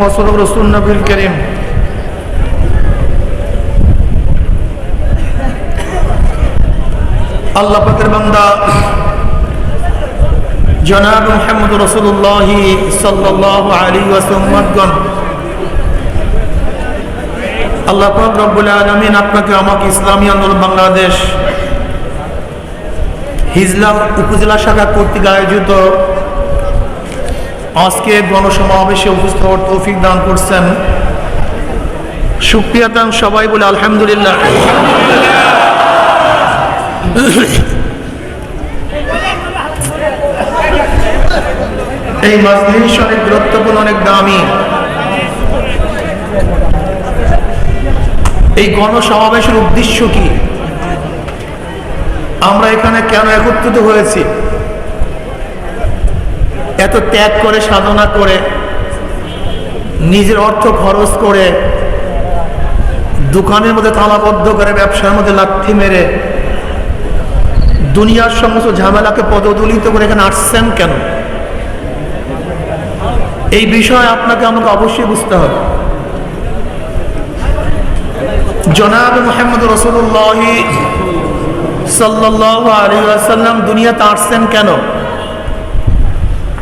وصدق رسول النبي الكريم আল্লাহ পাকের বান্দা জনাব মোহাম্মদ রসুল্লাহ সাল্লাহ আলী ওয়াসাল্লামগণ আল্লাহ পাক রব্বুল আলমিন আপনাকে আমাকে ইসলামী আন্দোলন বাংলাদেশ হিজলাম উপজেলা শাখা কর্তৃক আয়োজিত আজকে গণসমাবেশে উপস্থিত হওয়ার তৌফিক দান করছেন। সুপ্রিয়া দান সবাই বলে আলহামদুলিল্লাহ। এই মজলিস অনেক গুরুত্বপূর্ণ, অনেক দামি। এই গণসমাবেশের উদ্দেশ্য কি? আমরা এখানে কেন একত্রিত হয়েছি? এত ত্যাগ করে, সাধনা করে, নিজের অর্থ খরচ করে, দোকানের মধ্যে তালাবদ্ধ করে, ব্যবসার মধ্যে লাথি মেরে, দুনিয়ার সমস্ত ঝামেলাকে পদদলিত করে এখানে আসছেন কেন? এই বিষয়ে আপনাকে আমাকে অবশ্যই বুঝতে হবে। জনাব মোহাম্মদ রসুল্লাহ সাল্লাহ আলী আসাল্লাম দুনিয়াতে আসছেন কেন?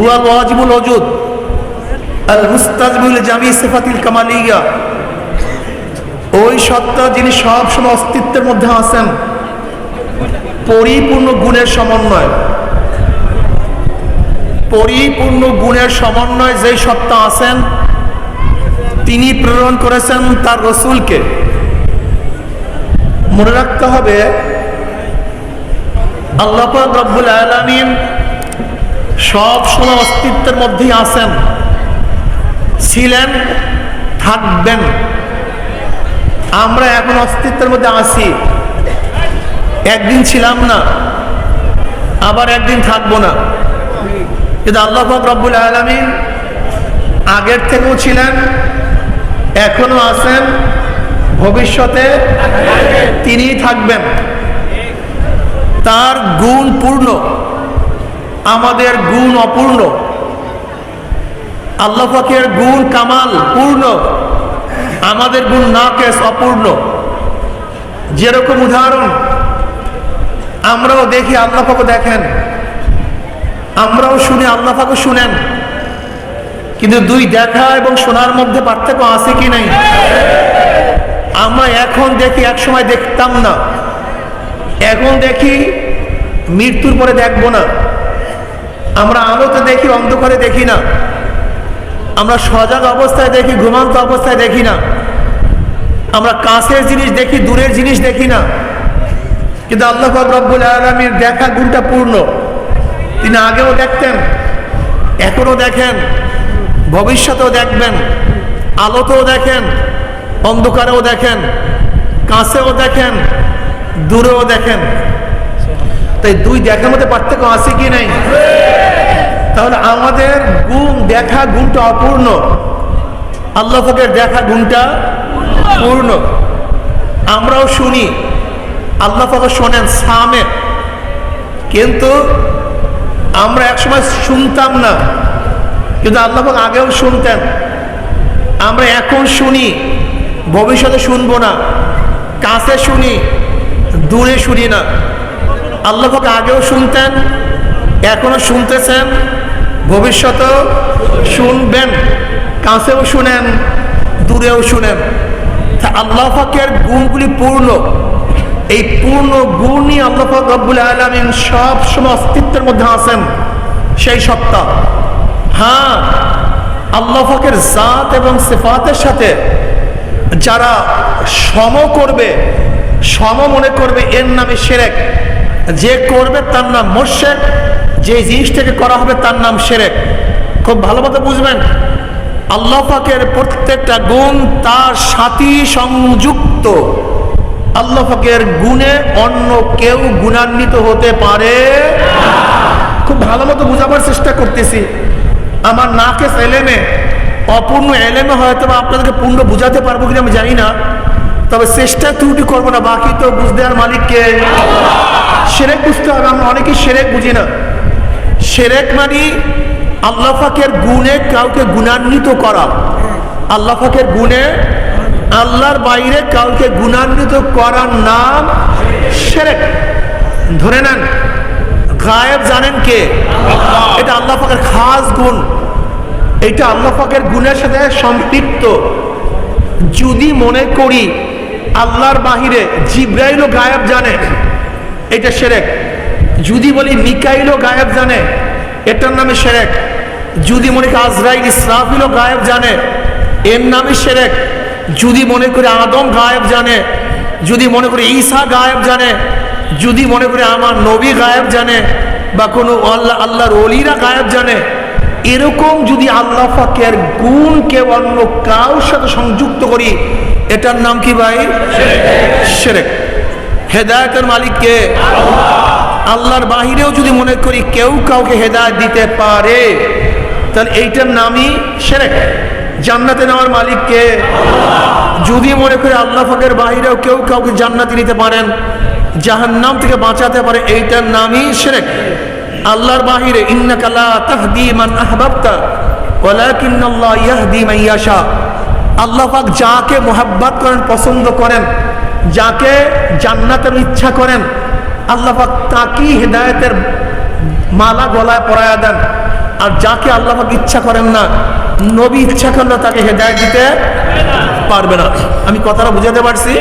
ওয়াজিবুল আল জামি কামালিয়া ওই সত্তা যিনি অস্তিত্বের মধ্যে আছেন, পরিপূর্ণ গুণের সমন্বয়। পরিপূর্ণ গুণের সমন্বয় যেই সত্তা আছেন, তিনি প্রেরণ করেছেন তার রসুলকে। মনে রাখতে হবে, আল্লাহ রব্বুল আলমিন সব সময় অস্তিত্বের মধ্যেই আছেন। ছিলেন, থাকবেন। আমরা এখন অস্তিত্বের মধ্যে আছি। একদিন ছিলাম না, আবার একদিন থাকব না। কিন্তু আল্লাহ রব্বুল আলমিন আগের থেকেও ছিলেন, এখনও আছেন, ভবিষ্যতে তিনিই থাকবেন। তার গুণ পূর্ণ। আমাদের গুণ অপূর্ণ। আল্লাহ পাকের গুণ কামাল, পূর্ণ। আমাদের গুণ নাকেশ, অপূর্ণ। যেরকম উদাহরণ, আমরাও দেখি আল্লাহ পাকে দেখেন। আমরাও শুনি আল্লাহ পাকে শুনেন। কিন্তু দুই দেখা এবং শোনার মধ্যে পার্থক্য আছে কি নাই? আমরা এখন দেখি এক সময় দেখতাম না। এখন দেখি মৃত্যুর পরে দেখব না। আমরা আলোতে দেখি, অন্ধকারে দেখি না। আমরা সজাগ অবস্থায় দেখি, ঘুমান্ত অবস্থায় দেখি না। আমরা কাছের জিনিস দেখি, দূরের জিনিস দেখি না। কিন্তু আল্লাহ রব্বুল আলমীর দেখা গুণটা পূর্ণ। তিনি আগেও দেখতেন, এখনও দেখেন, ভবিষ্যতেও দেখবেন, আলোতেও দেখেন, অন্ধকারেও দেখেন, কাছেও দেখেন, দূরেও দেখেন। তাই দুই দেখার মধ্যে পার্থক্য আছে কি নাই? তাহলে আমাদের গুণ দেখা গুণটা অপূর্ণ। আল্লাহ ফাকের দেখা গুণটা পূর্ণ। আমরাও শুনি, আল্লাহ ফাকে শোনেন সামে। কিন্তু আমরা একসময় শুনতাম না। কিন্তু আল্লাহ পাক আগেও শুনতেন। আমরা এখন শুনি, ভবিষ্যতে শুনব না। কাছে শুনি, দূরে শুনি না। আল্লাহ পাক আগেও শুনতেন, এখনও শুনতেছেন, ভবিষ্যতেও শুনবেন, কাছেও শুনেন, দূরেও শুনেন। তা আল্লাহ পাকের গুণগুলি পূর্ণ। এই পূর্ণ গুণই আল্লাহ রব্বুল আলমিন সব সময় অস্তিত্বের মধ্যে আছেন সেই সত্তা। হ্যাঁ আল্লাহ পাকের জাত এবং সেফাতের সাথে যারা সম করবে, সম মনে করবে, এর নামে সেরেক যে করবে তার নাম মোর্শেক যে জিনিসটাকে করা হবে তার নাম সেরেক। খুব ভালো মতো বুঝবেন? আল্লাহ প্রত্যেকটা গুণ তার সাথী সংযুক্ত। আল্লাহ গুণে অন্য কেউ গুণান্বিত হতে পারে খুব ভালো মতো বোঝাবার চেষ্টা করতেছি। আমার নাকে এলেমে, অপূর্ণ এলেমে হয়তো আপনাদেরকে পূর্ণ বুঝাতে পারব কিনা আমি জানি না। তবে চেষ্টা ত্রুটি করব না, বাকি তো বুঝতে আর মালিককে। সেরেক বুঝতে হবে, আমরা অনেকেই সেরেক বুঝি না। সেরেক মানে আল্লাহ পাকের গুণে কাউকে গুণান্বিত করা। আল্লাহ পাকের গুণে আল্লাহর বাইরে কাউকে গুণান্বিত করার নাম সেরেক। ধরে নেন, গায়েব জানেন কে? এটা আল্লাহ খাস গুণ। এটা আল্লাহ পাকের গুণের সাথে সম্পৃক্ত। যদি মনে করি আল্লাহর বাহিরে জিব্রাইলও গায়েব জানে। এটা সেরেক। যদি বলি মিকাইলও গায়েব জানে, এটার নামে সেরেক। যদি মনে করি আজরাইল ইসরাফিলও গায়েব জানে, এর নামে সেরেক। যদি মনে করি আদম গায়েব জানে, যদি মনে করি ঈসা গায়েব জানে, যদি মনে করি আমার নবী গায়েব জানে, বা কোনো আল্লাহ আল্লাহর অলিরা গায়েব জানে এরকম যদি আল্লাহ ফাকের গুণ কেউ অন্য কারোর সাথে সংযুক্ত করি, এটার নাম কি ভাই? সেরেক। হেদায়তের মালিককে আল্লাহর বাহিরেও যদি মনে করি কেউ কাউকে হেদায়ত দিতে পারে, তাহলে এইটার নামই সেরেক। জান্নাতে নেওয়ার মালিককে যদি মনে করি আল্লাহ ফাকের বাহিরেও কেউ কাউকে জান্নাতে নিতে পারেন, জাহান্নাম থেকে বাঁচাতে পারে, এইটার নামই সেরেক। আল্লাহর বাহিরে ওয়ালাকিন্নাল্লাহ ইয়াহদি আল্লাহ পাক যাকে মোহাব্বত করেন, পছন্দ করেন, যাকে জান্নাতের ইচ্ছা করেন, আল্লাহ পাক তাকেই হেদায়েতের মালা গলায় পরায়া দেন। আর যাকে আল্লাহ পাক ইচ্ছা করেন না, নবী ইচ্ছা করলে তাকে হেদায়েত দিতে পারবে না। আমি কথাটা বুঝাতে পারছি?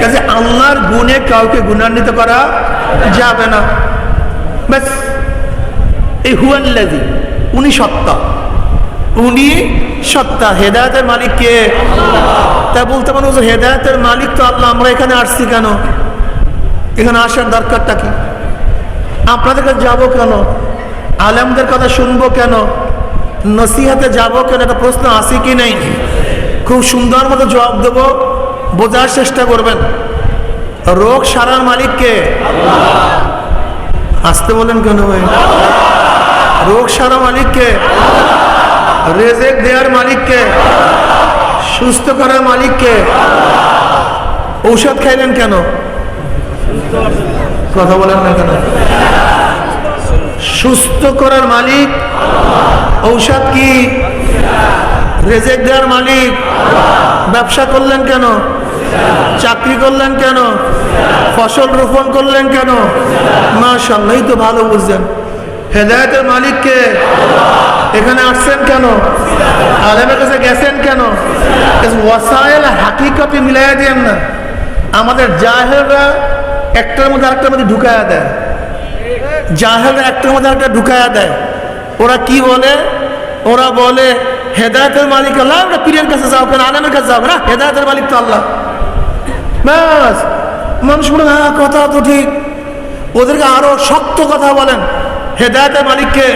কাজে আল্লাহর গুণে কাউকে গুণান্বিত করা যাবে না। ব্যাস। এই হুয়াল্লাজি উনি সত্তা উনি সত্তা হেদায়তের মালিক কে? তাই বলতে পারো যে হেদায়তের মালিক তো আল্লাহ, আমরা এখানে আসছি কেন? এখানে আসার দরকারটা কি? আপনাদের কাছে যাব কেন? আলেমদের কথা শুনব কেন? নসিহাতে যাব কেন? একটা প্রশ্ন আসি কি নেই? খুব সুন্দর মতো জবাব দেবো। বোঝার চেষ্টা করবেন। রোগ সারার মালিককে আসতে বলেন কেন ভাই? রোগ সারা মালিককে, রেজেক দেওয়ার মালিককে, সুস্থ করার মালিককে। ঔষধ খাইলেন কেন? কথা বলেন না কেন? সুস্থ করার মালিক, ঔষধ কি? রেজেক দেওয়ার মালিক। ব্যবসা করলেন কেন? চাকরি করলেন কেন? ফসল রোপণ করলেন কেন? মাশাল্লাহ তো ভালো বুঝছেন হেদায়তের মালিককে এখানে আসছেন কেন? আলেমের কাছে গেছেন কেন? ওয়াসাইল হাকিকতে মিলাই দেন না। আমাদের জাহেররা একটার মধ্যে আরেকটার মধ্যে ঢুকায়া দেয়। জাহেররা একটার মধ্যে আরেকটা ঢুকায়া দেয়। ওরা কি বলে? ওরা বলে, হেদায়তের মালিক আল্লাহ ওরা পীরের কাছে যাও কেন? আলেমের কাছে যাও না? হেদায়তের মালিক তো আল্লাহ। ব্যাস, মানুষ বলে হ্যাঁ কথা তো ঠিক। ওদেরকে আরও শক্ত কথা বলেন। হেদায়তের মালিককে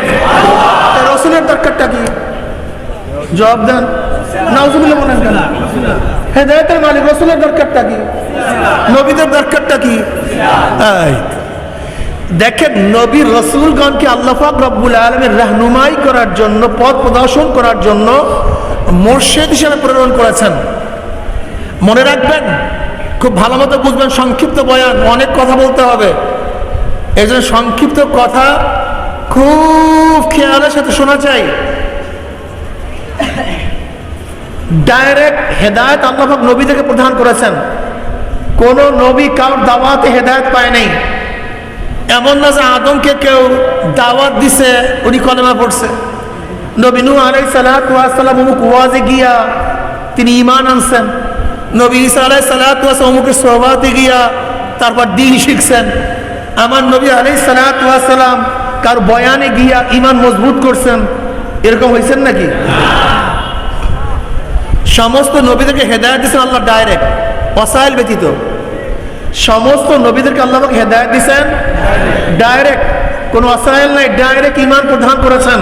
রসুলের দরকারটা কি? জবাব দেন। নাউজুবিল্লাহ বলেন কেন? হেদায়তের মালিক রসুলের দরকারটা কি? নবীদের দরকারটা কি? এই দেখেন নবী রসুলগণকে আল্লাহাক রব্বুল আলমের রাহনুমাই করার জন্য পথ প্রদর্শন করার জন্য মোর্শেদ হিসেবে প্রেরণ করেছেন। মনে রাখবেন খুব ভালো মতো বুঝবেন সংক্ষিপ্ত বয়ান অনেক কথা বলতে হবে। এই জন্য সংক্ষিপ্ত কথা খুব খেয়ালের সাথে শোনা চাই ডাইরেক্ট হেদায়ত আল্লাহাক নবী থেকে প্রদান করেছেন। কোন নবী কারোর দাওয়াতে হেদায়ত পায় নাই। এমন না যে আদমকে কেউ দাওয়াত দিছে, উনি কলেমা পড়ছে। নবী আলাই সালাম অমুক ওয়াজে গিয়া তিনি ইমান আনছেন। নবী ইসা আলাই সালাম অমুকের সোহবাতে গিয়া তারপর দিন শিখছেন। আমার নবী আলাই সালাম কার বয়ানে গিয়া ইমান মজবুত করছেন, এরকম হয়েছেন নাকি? সমস্ত নবীদেরকে হেদায়ত দিচ্ছেন আল্লাহ ডাইরেক্ট অসাইল ব্যতীত। সমস্ত নবীদেরকে আল্লাহ হেদায়ত দিচ্ছেন ডাইরেক্ট কোনো অসাইল নাই ডাইরেক্ট ইমান প্রধান করেছেন।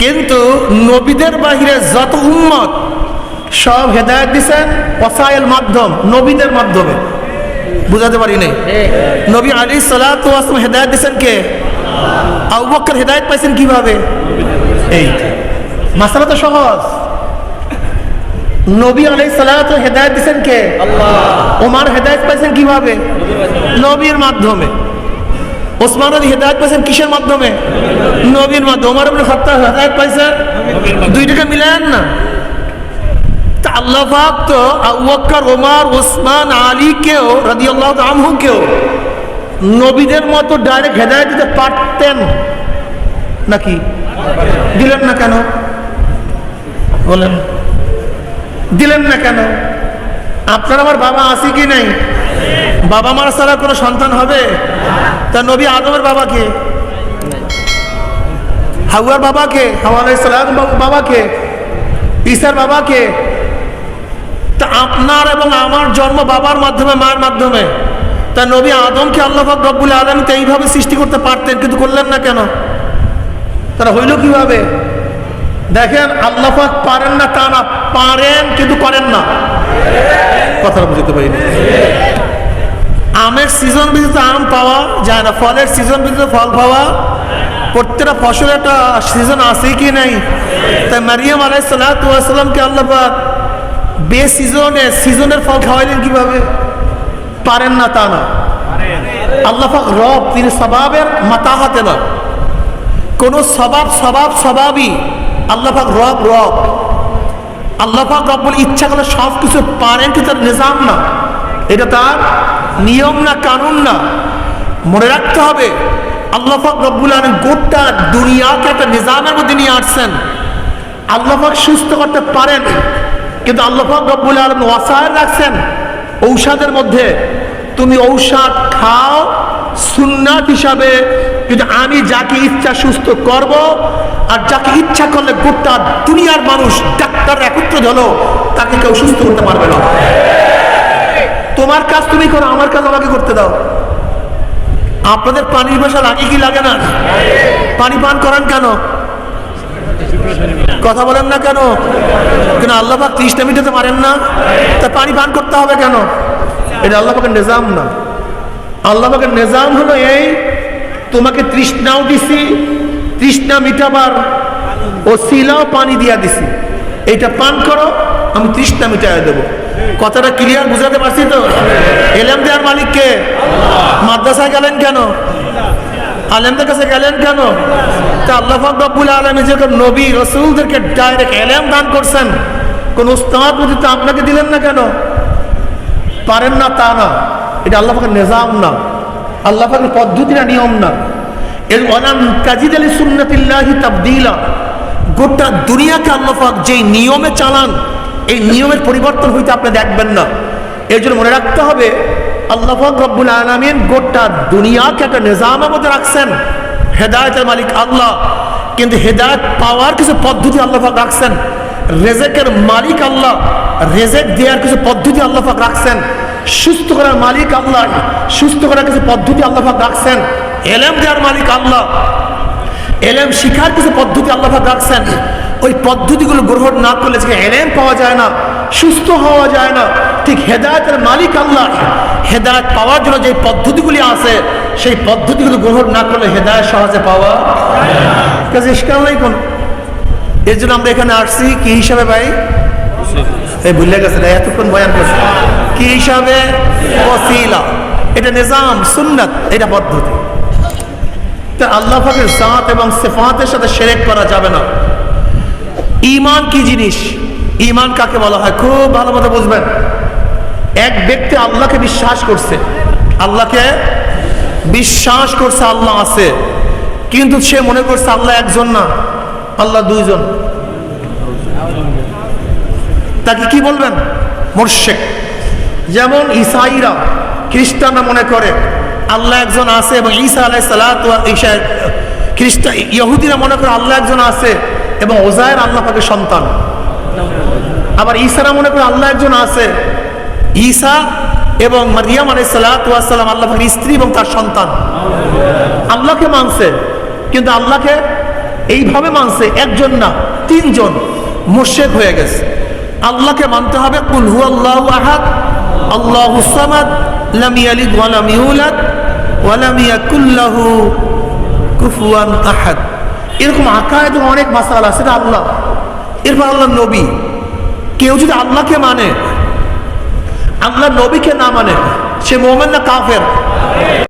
কিন্তু নবীদের বাহিরে যত উম্মত সব হেদায়ত দিছেন ওসাইল মাধ্যম, নবীদের মাধ্যমে। বুঝাতে পারি নাই। নবী আলী সালাম হেদায়ত দিছেন কে? আবু হেদায়ত পাইছেন কীভাবে? এই। মাসালা তো সহজ। নবী আলাই সালাত হেদায়ত দিছেন কে? ওমার হেদায়ত পাইছেন কীভাবে? নবীর মাধ্যমে। ওসমান আলী হেদায়ত পাইছেন কিসের মাধ্যমে? নবীর মাধ্যমে। ওমর ইবনে খাত্তাব হেদায়ত পাইছেন? দুইটাকে মিলান না? তা আল্লাহ পাক তো আবু বকর, ওমর, ওসমান, আলী কেও, রাদিয়াল্লাহু আনহু কেও নবীদের মতো ডাইরেক্ট হেদায়ত দিতে পারতেন নাকি? দিলেন না কেন? বলেন। দিলেন না কেন? আপনার আমার বাবা আছে কি নাই? বাবা মার ছাড়া কোনো সন্তান হবে? তা নবী আদমের বাবাকে হাওয়ার বাবাকে হাওয়া সালাম বাবাকে ঈশার বাবাকে তা আপনার এবং আমার জন্ম বাবার মাধ্যমে মায়ের মাধ্যমে। তা নবী আদমকে আল্লাহ রব্বুল আলম তো এইভাবে সৃষ্টি করতে পারতেন, কিন্তু করলেন না কেন? তারা হইল কীভাবে? দেখেন, আল্লাহ পারেন না তা না, পারেন কিন্তু করেন না। কথাটা বুঝতে পারি আমের সিজন ভিত্তিতে আম পাওয়া যায় না, ফলের সিজন ভিত্তিতে ফল পাওয়া প্রত্যেকটা ফসলের একটা সিজন আছে কি নাই? তাই মারিয়াম আলাই সাল্লামকে আল্লাহ বে সিজনে, সিজনের ফল খাওয়াইলেন কীভাবে? পারেন না তা না। আল্লাহ রব, তিনি স্বভাবের মাতাহাতে না। কোন স্বভাব স্বভাব, স্বভাবই আল্লাহ পাক রব রব। আল্লাহ পাক রব্বুল ইচ্ছা করলে সব কিছু পারেন কিন্তু তার নিজাম না। এটা তার নিয়ম না, কানুন না। মনে রাখতে হবে, আল্লাহ পাক রব্বুল আলম গোটা দুনিয়াকে একটা নিজামের মধ্যে নিয়ে আসছেন। আল্লাহাক সুস্থ করতে পারেন। কিন্তু আল্লাহ পাক রব্বুল আলম ওয়াসায় রাখছেন। ঔষধের মধ্যে তুমি ঔষধ খাও, সুন্নাত হিসাবে কিন্তু আমি যাকে ইচ্ছা সুস্থ করব আর যাকে ইচ্ছা করলে গোটা দুনিয়ার মানুষ ডাক্তার একত্রিত হলো তাকে কেউ সুস্থ করতে পারবে না। তোমার কাজ তুমি করো, আমার কাজ আমাকে করতে দাও। আপনাদের পানির ভাষা লাগে কি লাগে না? পানি পান করান কেন? কথা বলেন না কেন? কেন আল্লাহ পাক ত্রিশটা মিটাতে পারেন না? তা পানি পান করতে হবে কেন? এটা আল্লাহ পাকের নিজাম না। আল্লাহ পাকের নিজাম হলো এই, তোমাকে তৃষ্ণাও দিছি, তৃষ্ণা মিটাবার ও শিলাও পানি দিয়া দিছি। এটা পান করো, আমি তৃষ্ণা মিটাই দেবো। কথাটা ক্লিয়ার বুঝাতে পারছি তো? এলাম দেওয়ার মালিককে? মাদ্রাসায় গেলেন কেন? আলেমদের কাছে গেলেন কেন? তা আল্লাহ রব্বুল আলমী যে নবী, রসুলদেরকে ডাইরেক্ট এলেম দান করছেন, কোন উস্তাদ তো আপনাকে দিলেন না কেন? পারেন না তা না। এটা আল্লাহ পাকের নিজাম না। আল্লাহ পাকের পদ্ধতি না, নিয়ম না। এর অনাম কাজিদ আলী সুন্নতিল্লাহি তাবদিলা। গোটা দুনিয়াকে আল্লাহ পাক যেই নিয়মে চালান, এই নিয়মের পরিবর্তন হইতে আপনি দেখবেন না। এর জন্য মনে রাখতে হবে আল্লাহ রব্বুল আলমিন গোটা দুনিয়াকে একটা নিজামের মধ্যে রাখছেন। হেদায়তের মালিক আল্লাহ। কিন্তু হেদায়ত পাওয়ার কিছু পদ্ধতি আল্লাহ রাখছেন। রেজেকের মালিক আল্লাহ, রেজেক দেওয়ার কিছু পদ্ধতি আল্লাহফাক রাখছেন। সুস্থ করার মালিক আল্লাহ, সুস্থ করার কিছু পদ্ধতি আল্লাহ রাখছেন। এলেম দেওয়ার মালিক আল্লাহ। এলেম শিখার কিছু পদ্ধতি আল্লাহ রাখছেন। ওই পদ্ধতিগুলো গ্রহণ না করলে যে এলেম পাওয়া যায় না। সুস্থ হওয়া যায় না। ঠিক হেদায়তের মালিক আল্লাহ। হেদায়ত পাওয়ার জন্য যে পদ্ধতিগুলি আছে, সেই পদ্ধতিগুলো গ্রহণ না করলে হেদায়ত সহজে পাওয়া কাজে ইস্কাল নাই কোন। এর জন্য আমরা এখানে আসছি, কি হিসাবে ভাই? এই ভুলে গেছে এতক্ষণ বয়ান করছে। কি হিসাবে? ওসিলা এটা নিজাম, সুন্নাত, এটা পদ্ধতি। তা আল্লাহ পাকের জাত এবং সেফাতের সাথে সেরেক করা যাবে না। ইমান কি জিনিস? ইমান কাকে বলা হয়? খুব ভালো মতো বুঝবেন। এক ব্যক্তি আল্লাহকে বিশ্বাস করছে। আল্লাহকে বিশ্বাস করছে আল্লাহ আছে। কিন্তু সে মনে করছে আল্লাহ একজন না, আল্লাহ দুইজন। তাকে কি বলবেন? মোর্শেক। যেমন ইসাইরা খ্রিস্টানরা মনে করে, আল্লাহ একজন আছে এবং ঈসা আলাই সালাত ঈশা খ্রিস্টান ইহুদিরা মনে করে আল্লাহ একজন আছে এবং ওজায়ের আল্লাহ পাকে সন্তান। আবার ঈসারা মনে করে আল্লাহ একজন আছে। ঈসা এবং মারিয়াম আলাই সালাতাম আল্লাহ স্ত্রী এবং তার সন্তান। আল্লাহকে মানছে, কিন্তু আল্লাহকে এইভাবে মানছে একজন না, তিনজন মোশেক হয়ে গেছে। আল্লাহকে মানতে হবে, কুল হু আল্লাহ আহাদ, আল্লাহু সামাদ, লাম ইয়ালিদ ওয়া লাম ইউলাদ, ওয়া লাম ইয়াকুল লাহু কুফুয়ান আহাদ। এরকম আকায়েদ অনেক মাসাল আছে সেটা আল্লাহ। এরপর আল্লাহ নবী। কেউ যদি আল্লাহকে মানে আল্লাহ নবীকে না মানে সে মোমেন না কাফের।